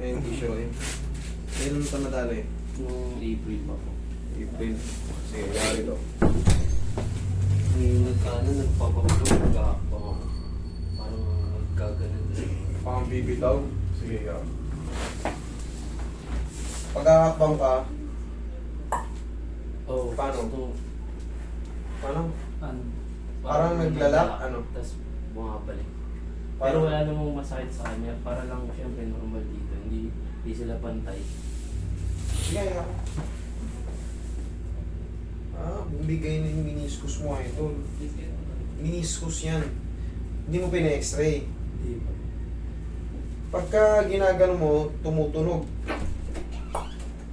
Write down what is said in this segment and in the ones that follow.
Eh, hindi siya rin. Kailan ka nadali? Nung April pa po. April. Sige, yari to. May nagkano, nagpapaklo, nagkakapa ako. Parang nagkaganan. Pang bibitaw. Sige, ka. Pag-aakbang ka, Oh, Paano? gusto- ano? ano? Parang naglalak, ano? Tapos bumabalik. Pero Parang- wala namang masakit sa kanya. Para lang siyempre normal dito. Hindi, hindi sila pantay. Sige, ka. Ah, bumigay na yung meniscus mo, idol. Meniscus yan. Hindi mo pina-x-ray. Hindi pa. Pagka ginagano mo, tumutunog.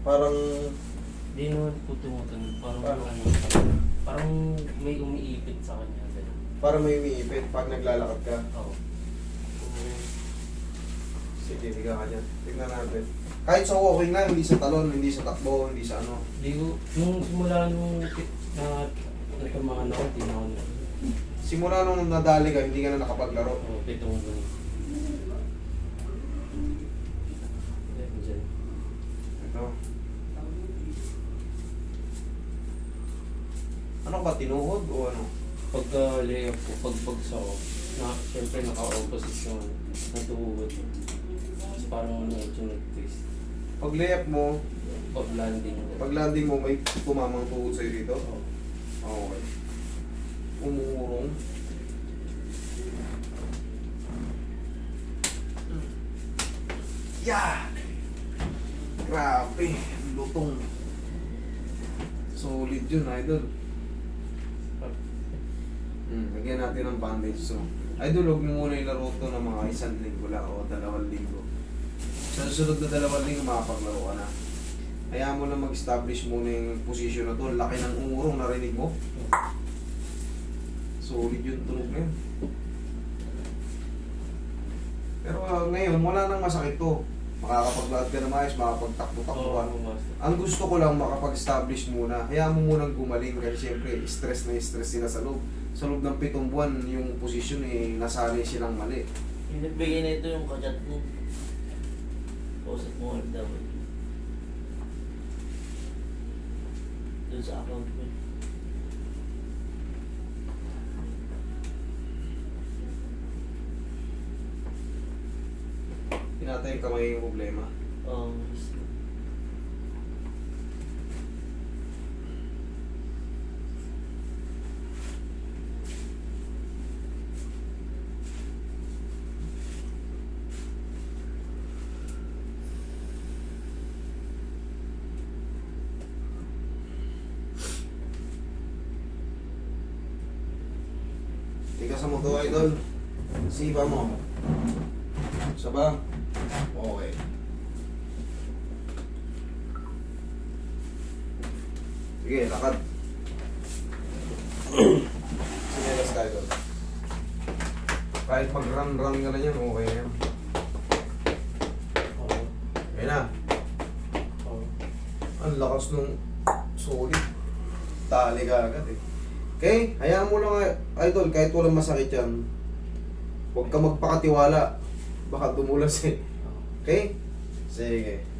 Parang Hindi naman po tumutunog. Parang Paano? ano, parang may umiipit sa kanya. Ganun. parang may umiipit pag naglalakad ka. Oo. Sige, higa ka dyan. Tignan natin. Kahit sa walking na, hindi sa talon, hindi sa takbo, hindi sa ano. Hindi ko, nung simula nung tit- na nagkamangan ako, di na ako na. Simula nung nadali ka, hindi ka na nakapaglaro. Oo, buwan. Ayan, dyan. Ito. Ano ba, tinuhod o ano? Pagka layup ko, pag bagsak ko, na, syempre naka-opposite yung natuhod. Tapos parang ano, yung nag-twist. Pag layup mo, Pag landing. pag landing mo, may tumamang tuhod sa'yo dito. Oo. Okay. Umurong. Yeah! Grabe, lutong. Solid yun, idol. Hmm, lagyan natin ng bandage. So, idol, huwag mo muna ilaruto ng mga isang linggo lang o dalawang linggo. Sa susunod na dalawang linggo, makapaglaro ka na. Kaya mo na mag-establish muna yung position na to. Laki ng umurong, narinig mo? Solid yung tunog na yun. Pero ah, ngayon, wala nang masakit to. Makakapaglakad ka na maayos, makakapagtakbo-takbo ka. Oo, master. Ang gusto ko lang makapag-establish muna. Hayaan mo munang gumaling kasi siyempre stress na stress sila sa loob. Sa loob ng pitong buwan, yung posisyon eh, nasanay silang mali. Yung nagbigay na ito yung kachat mo. Post mo OFW. Doon sa account mo. Pinatay yung kamay yung problema. Um, Tigas mo to, idol. Siba mo. Saba. Okay. Sige, lakad. Let's go, idol. Kahit mag-run-run ka na yan, okay na yan. Oo. Ayun na. Oo. Ang lakas nung solid. Tali ka agad eh. Okay, hayaan mo lang idol, kahit walang masakit yan. Huwag ka magpakatiwala. Baka dumulas eh. Okay? Sige.